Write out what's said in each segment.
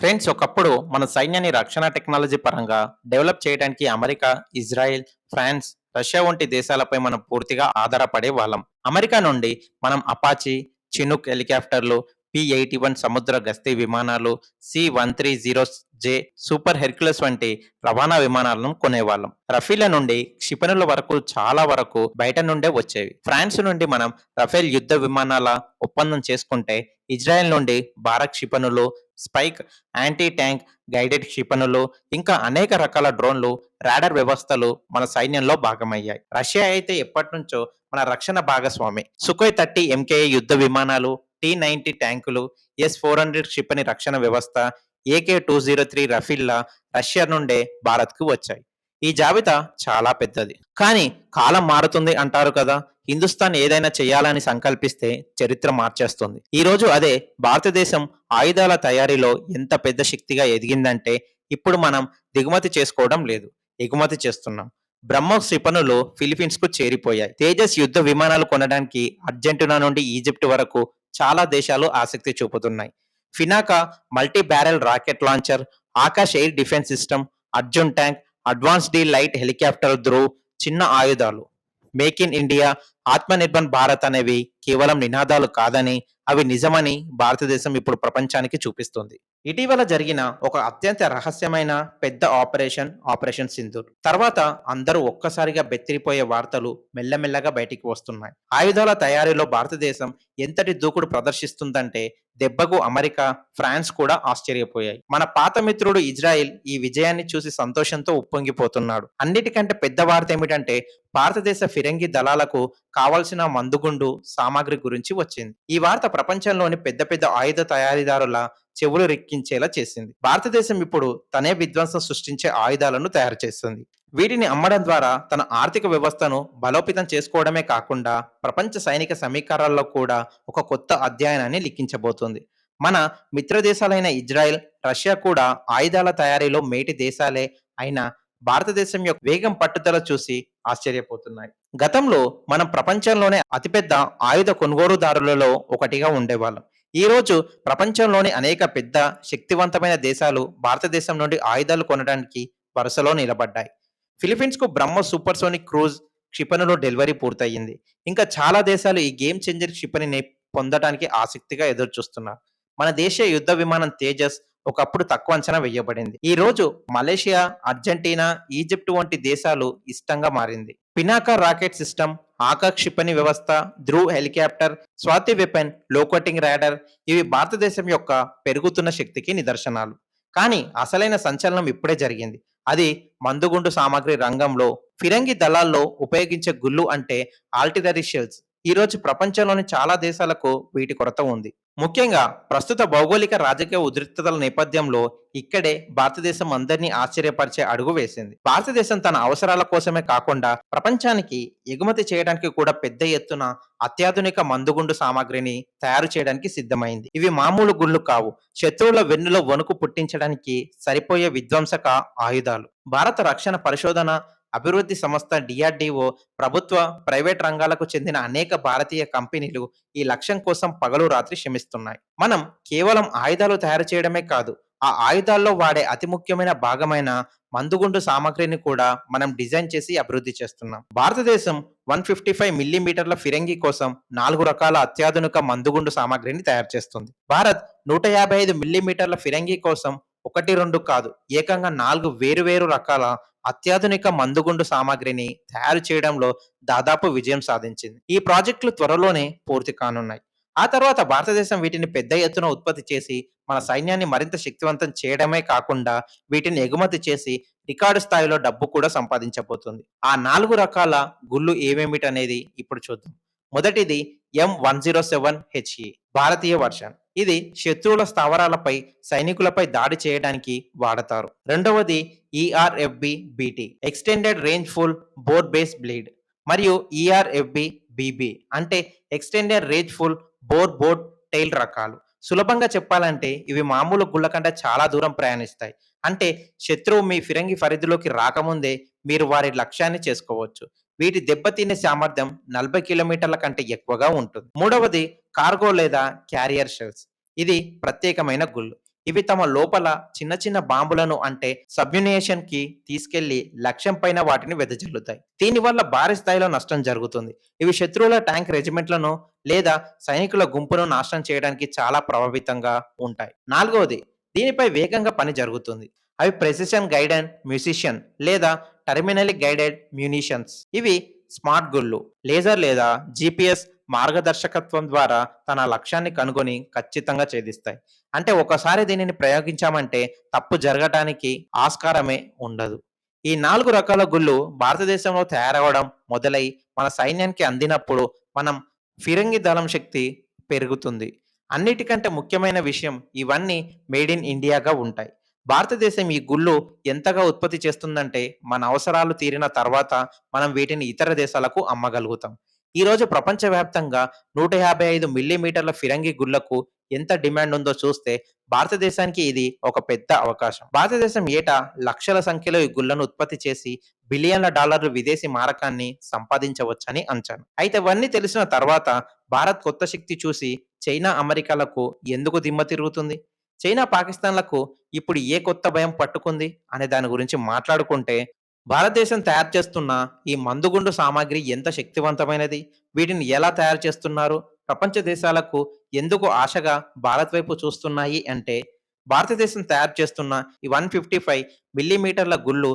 Friends ఒకప్పుడు మన సైన్యాన్ని రక్షణ టెక్నాలజీ పరంగా డెవలప్ చేయడానికి అమెరికా ఇజ్రాయెల్ ఫ్రాన్స్ రష్యా వంటి దేశాలపై మనం పూర్తిగా ఆధారపడే వాళ్ళం. అమెరికా నుండి మనం అపాచీ చినుక్ హెలికాప్టర్లు పి ఎయిటీ వన్ సముద్ర గస్తీ విమానాలు C one three zero J Super Hercules వంటి రవాణా విమానాలను కొనేవాళ్ళం. రఫీల నుండి క్షిపణుల వరకు చాలా వరకు బయట నుండే వచ్చేవి. ఫ్రాన్స్ నుండి మనం రఫేల్ యుద్ధ విమానాల ఒప్పందం చేసుకుంటే ఇజ్రాయెల్ నుండి భారత్ క్షిపణులు స్పైక్ యాంటీ ట్యాంక్ గైడెడ్ క్షిపణులు ఇంకా అనేక రకాల డ్రోన్లు రాడర్ వ్యవస్థలు మన సైన్యంలో భాగమయ్యాయి. రష్యా అయితే ఎప్పటి నుంచో మన రక్షణ భాగస్వామి. సుఖోయ్ థర్టీ ఎంకేఏ యుద్ధ విమానాలు టీ నైన్టీ ట్యాంకులు ఎస్ ఫోర్ హండ్రెడ్ క్షిపణి రక్షణ వ్యవస్థ ఏకే టూ జీరో త్రీ రఫీల్లా రష్యా నుండే భారత్కు వచ్చాయి. ఈ జాబితా చాలా పెద్దది. కానీ కాలం మారుతుంది అంటారు కదా హిందుస్థాన్ ఏదైనా చేయాలని సంకల్పిస్తే చరిత్ర మార్చేస్తుంది. ఈరోజు అదే భారతదేశం ఆయుధాల తయారీలో ఎంత పెద్ద శక్తిగా ఎదిగిందంటే ఇప్పుడు మనం దిగుమతి చేసుకోవడం లేదు. ఎగుమతి చేస్తున్నాం. బ్రహ్మోస్ క్షిపణులు ఫిలిపీన్స్కు చేరిపోయాయి. తేజస్ యుద్ధ విమానాలు కొనడానికి అర్జెంటీనా నుండి ఈజిప్ట్ వరకు చాలా దేశాలు ఆసక్తి చూపుతున్నాయి. Pinaka multi barrel rocket launcher Akash air defence system Arjun tank advanced light helicopter Dhruv చిన్న ఆయుధాలు. Make in India Atmanirbhar Bharat అనేవి కేవలం నినాదాలు కాదని అవి నిజమని భారతదేశం ఇప్పుడు ప్రపంచానికి చూపిస్తుంది. ఇటీవల జరిగిన ఒక అత్యంత రహస్యమైన పెద్ద ఆపరేషన్ ఆపరేషన్ సింధూర్. తర్వాత అందరూ ఒక్కసారిగా బెత్తిరిపోయే వార్తలు మెల్లమెల్లగా బయటికి వస్తున్నాయి. ఆయుధాల తయారీలో భారతదేశం ఎంతటి దూకుడు ప్రదర్శిస్తుందంటే దెబ్బకు అమెరికా ఫ్రాన్స్ కూడా ఆశ్చర్యపోయాయి. మన పాత మిత్రుడు ఇజ్రాయెల్ ఈ విజయాన్ని చూసి సంతోషంతో ఉప్పొంగిపోతున్నాడు. అన్నిటికంటే పెద్ద వార్త ఏమిటంటే భారతదేశ ఫిరంగి దళాలకు కావలసిన మందుగుండు సామాగ్రి గురించి వచ్చింది. ఈ వార్త ప్రపంచంలోని పెద్ద పెద్ద ఆయుధ తయారీదారుల చెవులు రెక్కించేలా చేసింది. భారతదేశం ఇప్పుడు తనే విధ్వంసం సృష్టించే ఆయుధాలను తయారు చేస్తుంది. వీటిని అమ్మడం ద్వారా తన ఆర్థిక వ్యవస్థను బలోపేతం చేసుకోవడమే కాకుండా ప్రపంచ సైనిక సమీకరణలో కూడా ఒక కొత్త అధ్యయనాన్ని లిఖించబోతుంది. మన మిత్ర దేశాలైన ఇజ్రాయెల్ రష్యా కూడా ఆయుధాల తయారీలో మేటి దేశాలే అయినా భారతదేశం యొక్క వేగం పట్టుదల చూసి ఆశ్చర్యపోతున్నాయి. గతంలో మనం ప్రపంచంలోనే అతిపెద్ద ఆయుధ కొనుగోలుదారులలో ఒకటిగా ఉండేవాళ్ళం. ఈరోజు ప్రపంచంలోని అనేక పెద్ద శక్తివంతమైన దేశాలు భారతదేశం నుండి ఆయుధాలు కొనడానికి వరుసలో నిలబడ్డాయి. ఫిలిపీన్స్కు కు బ్రహ్మ సూపర్సోనిక్ క్రూజ్ క్షిపణిలో డెలివరీ పూర్తయింది. ఇంకా చాలా దేశాలు ఈ గేమ్ చేంజర్ క్షిపణిని పొందడానికి ఆసక్తిగా ఎదురు చూస్తున్నారు మన దేశీయ యుద్ధ విమానం తేజస్ ఒకప్పుడు తక్కువ అంచనా వేయబడింది. ఈ రోజు మలేషియా అర్జెంటీనా ఈజిప్ట్ వంటి దేశాలు ఇష్టంగా మారింది. పినాకా రాకెట్ సిస్టమ్ ఆకాక్షిపణి వ్యవస్థ Dhruv helicopter Swathi weapon locating radar ఇవి భారతదేశం యొక్క పెరుగుతున్న శక్తికి నిదర్శనాలు. కానీ అసలైన సంచలనం ఇప్పుడే జరిగింది. అది మందుగుండు సామాగ్రి రంగంలో ఫిరంగి దళాల్లో ఉపయోగించే గుళ్ళు అంటే ఆల్టిదరీ షెల్స్. ఈ రోజు ప్రపంచంలోని చాలా దేశాలకు వీటి కొరత ఉంది. ముఖ్యంగా ప్రస్తుత భౌగోళిక రాజకీయ ఉద్రిక్తతల నేపథ్యంలో ఇక్కడే భారతదేశం అందరినీ ఆశ్చర్యపరిచే అడుగు వేసింది. భారతదేశం తన అవసరాల కోసమే కాకుండా ప్రపంచానికి ఎగుమతి చేయడానికి కూడా పెద్ద ఎత్తున అత్యాధునిక మందుగుండు సామాగ్రిని తయారు చేయడానికి సిద్ధమైంది. ఇవి మామూలు గుళ్ళు కావు. శత్రువుల వెన్నులో వణుకు పుట్టించడానికి సరిపోయే విధ్వంసక ఆయుధాలు. భారత రక్షణ పరిశోధన అభివృద్ధి సంస్థ డిఆర్డిఓ ప్రభుత్వ ప్రైవేట్ రంగాలకు చెందిన అనేక భారతీయ కంపెనీలు ఈ లక్ష్యం కోసం పగలు రాత్రి శ్రమిస్తున్నాయి. మనం కేవలం ఆయుధాలు తయారు చేయడమే కాదు ఆ ఆయుధాల్లో వాడే అతి ముఖ్యమైన భాగమైన మందుగుండు సామాగ్రిని కూడా మనం డిజైన్ చేసి అభివృద్ధి చేస్తున్నాం. భారతదేశం వన్ ఫిఫ్టీ ఫైవ్ మిల్లీమీటర్ల ఫిరంగి కోసం నాలుగు రకాల అత్యాధునిక మందుగుండు సామాగ్రిని తయారు చేస్తుంది. భారత్ నూట యాభై ఐదు మిల్లీమీటర్ల ఫిరంగి కోసం ఒకటి రెండు కాదు ఏకంగా నాలుగు వేరువేరు రకాల అత్యాధునిక మందుగుండు సామాగ్రిని తయారు చేయడంలో దాదాపు విజయం సాధించింది. ఈ ప్రాజెక్టులు త్వరలోనే పూర్తి కానున్నాయి. ఆ తర్వాత భారతదేశం వీటిని పెద్ద ఎత్తున ఉత్పత్తి చేసి మన సైన్యాన్ని మరింత శక్తివంతం చేయడమే కాకుండా వీటిని ఎగుమతి చేసి రికార్డు స్థాయిలో డబ్బు కూడా సంపాదించబోతుంది. ఆ నాలుగు రకాల గుళ్ళు ఏమేమిటనేది ఇప్పుడు చూద్దాం. మొదటిది M one zero seven HE Bharatiya version ఇది శత్రువుల స్థావరాలపై సైనికులపై దాడి చేయడానికి వాడతారు. రెండవది ERFB BT extended range full bore base bleed మరియు ఈఆర్ఎఫ్బి బిబి అంటే extended range full bore boat tail రకాలు. సులభంగా చెప్పాలంటే ఇవి మామూలు గుళ్ళ కంటే చాలా దూరం ప్రయాణిస్తాయి. అంటే శత్రువు మీ ఫిరంగి పరిధిలోకి రాకముందే మీరు వారి లక్ష్యాన్ని చేసుకోవచ్చు. వీటి దెబ్బతినే సామర్థ్యం నలభై కిలోమీటర్ల కంటే ఎక్కువగా ఉంటుంది. మూడవది కార్గో లేదా క్యారియర్ షెల్స్. ఇది ప్రత్యేకమైన గుళ్ళు. ఇవి తమ లోపల చిన్న చిన్న బాంబులను అంటే సబ్యునేషన్కి తీసుకెళ్ళి లక్ష్యం పైన వాటిని వెదజల్లుతాయి. దీనివల్ల భారీ స్థాయిలో నష్టం జరుగుతుంది. ఇవి శత్రువుల ట్యాంక్ రెజిమెంట్లను లేదా సైనికుల గుంపును నాశనం చేయడానికి చాలా ప్రభావితంగా ఉంటాయి. నాలుగవది దీనిపై వేగంగా పని జరుగుతుంది. అవి ప్రెసిషన్ గైడెన్ మ్యూజిషియన్ లేదా టర్మినల్ గైడెడ్ మ్యూనిషన్స్ ఇవి స్మార్ట్ గుళ్ళు. లేజర్ లేదా జిపిఎస్ మార్గదర్శకత్వం ద్వారా తన లక్ష్యాన్ని కనుగొని ఖచ్చితంగా ఛేదిస్తాయి. అంటే ఒకసారి దీనిని ప్రయోగించామంటే తప్పు జరగటానికి ఆస్కారమే ఉండదు. ఈ నాలుగు రకాల గుళ్ళు భారతదేశంలో తయారవడం మొదలై మన సైన్యానికి అందినప్పుడు మనం ఫిరంగి దళం శక్తి పెరుగుతుంది. అన్నిటికంటే ముఖ్యమైన విషయం ఇవన్నీ మేడ్ ఇన్ ఇండియాగా ఉంటాయి. భారతదేశం ఈ గుళ్ళు ఎంతగా ఉత్పత్తి చేస్తుందంటే మన అవసరాలు తీరిన తర్వాత మనం వీటిని ఇతర దేశాలకు అమ్మగలుగుతాం. ఈరోజు ప్రపంచవ్యాప్తంగా నూట యాభై ఐదు మిల్లీమీటర్ల ఫిరంగి గుళ్ళకు ఎంత డిమాండ్ ఉందో చూస్తే భారతదేశానికి ఇది ఒక పెద్ద అవకాశం. భారతదేశం ఏటా లక్షల సంఖ్యలో ఈ గుళ్ళను ఉత్పత్తి చేసి బిలియన్ల డాలర్లు విదేశీ మారకాన్ని సంపాదించవచ్చని అంచనా. అయితే ఇవన్నీ తెలిసిన తర్వాత భారత్ కొత్త శక్తి చూసి చైనా అమెరికాలకు ఎందుకు దిమ్మ తిరుగుతుంది? చైనా పాకిస్తాన్లకు ఇప్పుడు ఏ కొత్త భయం పట్టుకుంది అనే దాని గురించి మాట్లాడుకుంటే భారతదేశం తయారు చేస్తున్న ఈ మందుగుండు సామాగ్రి ఎంత శక్తివంతమైనది? వీటిని ఎలా తయారు చేస్తున్నారు? ప్రపంచ దేశాలకు ఎందుకు ఆశగా భారత్ వైపు చూస్తున్నాయి అంటే భారతదేశం తయారు చేస్తున్న ఈ వన్ ఫిఫ్టీ ఫైవ్ మిల్లీమీటర్ల గుళ్ళు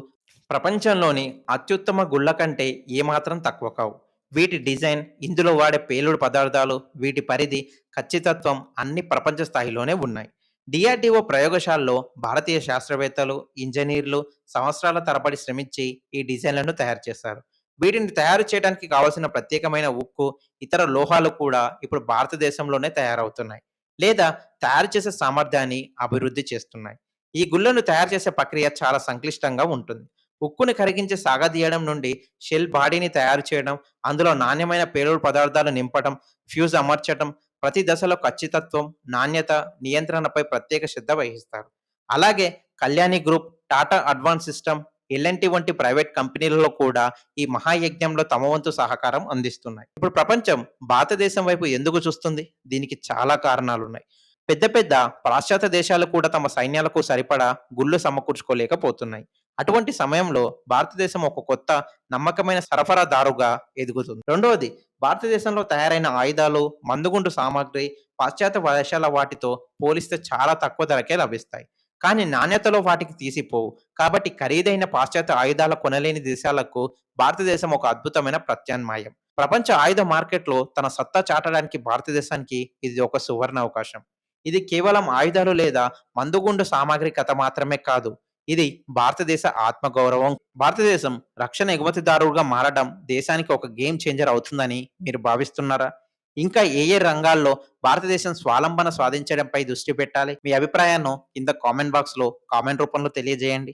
ప్రపంచంలోని అత్యుత్తమ గుళ్ళ కంటే ఏమాత్రం తక్కువ కావు. వీటి డిజైన్ ఇందులో వాడే పేలుడు పదార్థాలు వీటి పరిధి ఖచ్చితత్వం అన్ని ప్రపంచ స్థాయిలోనే ఉన్నాయి. డిఆర్డిఓ ప్రయోగశాలలో భారతీయ శాస్త్రవేత్తలు ఇంజనీర్లు సంవత్సరాల తరబడి శ్రమించి ఈ డిజైన్లను తయారు చేశారు వీటిని తయారు చేయడానికి కావలసిన ప్రత్యేకమైన ఉక్కు ఇతర లోహాలు కూడా ఇప్పుడు భారతదేశంలోనే తయారవుతున్నాయి. లేదా తయారు చేసే సామర్థ్యాన్ని అభివృద్ధి చేస్తున్నాయి. ఈ గుళ్ళను తయారు చేసే ప్రక్రియ చాలా సంక్లిష్టంగా ఉంటుంది. ఉక్కుని కరిగించి సాగదీయడం నుండి షెల్ బాడీని తయారు చేయడం అందులో నాణ్యమైన పేలుడు పదార్థాలు నింపడం ఫ్యూజ్ అమర్చడం ప్రతి దశలో ఖచ్చితత్వం నాణ్యత నియంత్రణపై ప్రత్యేక శ్రద్ధ వహిస్తారు. అలాగే Kalyani group Tata advanced system LNT వంటి ప్రైవేట్ కంపెనీలలో కూడా ఈ మహాయజ్ఞంలో తమ వంతు సహకారం అందిస్తున్నాయి. ఇప్పుడు ప్రపంచం భారతదేశం వైపు ఎందుకు చూస్తుంది? దీనికి చాలా కారణాలు ఉన్నాయి పెద్ద పెద్ద పాశ్చాత్య దేశాలు కూడా తమ సైన్యాలకు సరిపడా గుళ్ళు సమకూర్చుకోలేకపోతున్నాయి. అటువంటి సమయంలో భారతదేశం ఒక కొత్త నమ్మకమైన సరఫరాదారుగా ఎదుగుతుంది. రెండవది భారతదేశంలో తయారైన ఆయుధాలు మందుగుండు సామాగ్రి పాశ్చాత్య దేశాల వాటితో పోలిస్తే చాలా తక్కువ ధరకే లభిస్తాయి. కానీ నాణ్యతలో వాటికి తీసిపోవు. కాబట్టి ఖరీదైన పాశ్చాత్య ఆయుధాల కొనలేని దేశాలకు భారతదేశం ఒక అద్భుతమైన ప్రత్యామ్నాయం. ప్రపంచ ఆయుధ మార్కెట్లో తన సత్తా చాటడానికి భారతదేశానికి ఇది ఒక సువర్ణ అవకాశం. ఇది కేవలం ఆయుధాలు లేదా మందుగుండు సామాగ్రి కథ మాత్రమే కాదు. ఇది భారతదేశ ఆత్మగౌరవం. భారతదేశం రక్షణ ఎగుమతిదారుగా మారడం దేశానికి ఒక గేమ్ చేంజర్ అవుతుందని మీరు భావిస్తున్నారా? ఇంకా ఏ ఏ రంగాల్లో భారతదేశం స్వాలంబన సాధించడంపై దృష్టి పెట్టాలి? మీ అభిప్రాయాన్ని కింద కామెంట్ బాక్స్లో కామెంట్ రూపంలో తెలియజేయండి.